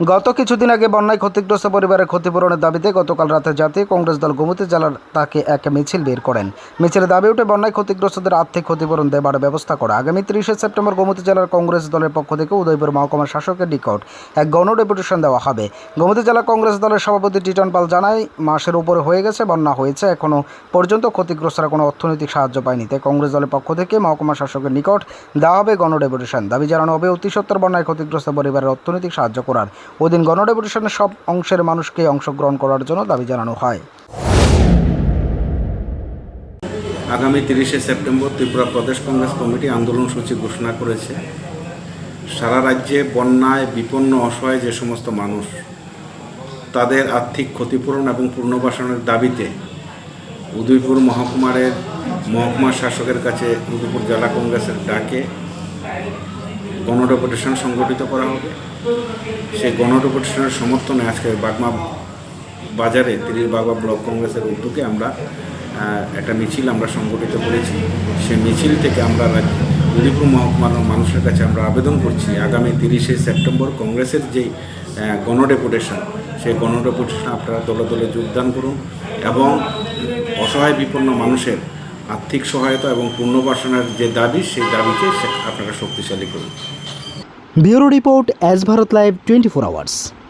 গত কিছুদিন আগে বন্যায় ক্ষতিগ্রস্ত পরিবারের ক্ষতিপূরণের দাবিতে গতকাল রাতে জাতীয় কংগ্রেস দল গোমতী জেলার তাকে এক মিছিল বের করেন। মিছিলে দাবি উঠে বন্যায় ক্ষতিগ্রস্তদের আর্থিক ক্ষতিপূরণ দেবার ব্যবস্থা করা। আগামী তিরিশে সেপ্টেম্বর গোমতী জেলার কংগ্রেস দলের পক্ষ থেকে উদয়পুর মহকুমার শাসকের নিকট এক গণ ডেপুটেশন দেওয়া হবে। গোমতী জেলা কংগ্রেস দলের সভাপতি টিটন পাল জানায়, মাসের উপরে হয়ে গেছে, বন্যা হয়েছে এখনও পর্যন্ত ক্ষতিগ্রস্তরা কোনো অর্থনৈতিক সাহায্য পায়নি। তাই কংগ্রেস দলের পক্ষ থেকে মহকুমা শাসকের নিকট দেওয়া হবে গণ ডেপুটেশন। দাবি জানানো হবে, অতি সত্তর বন্যায় ক্ষতিগ্রস্ত পরিবারের অর্থনৈতিক সাহায্য করার। ওদিন গণ ডেপুটেশনের সব অংশের মানুষকে অংশগ্রহণ করার জন্য দাবি জানানো হয়। আগামী তিরিশে সেপ্টেম্বর ত্রিপুরা প্রদেশ কংগ্রেস কমিটি আন্দোলন সূচি ঘোষণা করেছে। সারা রাজ্যে বন্যায়, বিপন্ন, অসহায় যে সমস্ত মানুষ, তাদের আর্থিক ক্ষতিপূরণ এবং পুনর্বাসনের দাবিতে উদয়পুর মহকুমারের মহকুমা শাসকের কাছে উদয়পুর জেলা কংগ্রেসের ডাকে গণডেপুটেশন সংগঠিত করা হবে। সেই গণডেপুটেশনের সমর্থনে আজকে বাগমা বাজারে, তিরিশ বাগমা ব্লক কংগ্রেসের উদ্যোগে আমরা একটা মিছিল আমরা সংগঠিত করেছি। সেই মিছিল থেকে আমরা উদয়পুর মহকুমার মানুষের কাছে আমরা আবেদন করছি, আগামী তিরিশে সেপ্টেম্বর কংগ্রেসের যেই গণডেপুটেশন, সেই গণডেপুটেশন আপনারা দলে দলে যোগদান করুন এবং অসহায় বিপন্ন মানুষের আর্থিক সহায়তা এবং পুনর্বাসনের যে দাবি, সেই দাবিকে আপনারা শক্তিশালী করুন। Bureau report as Bharat live twenty four hours.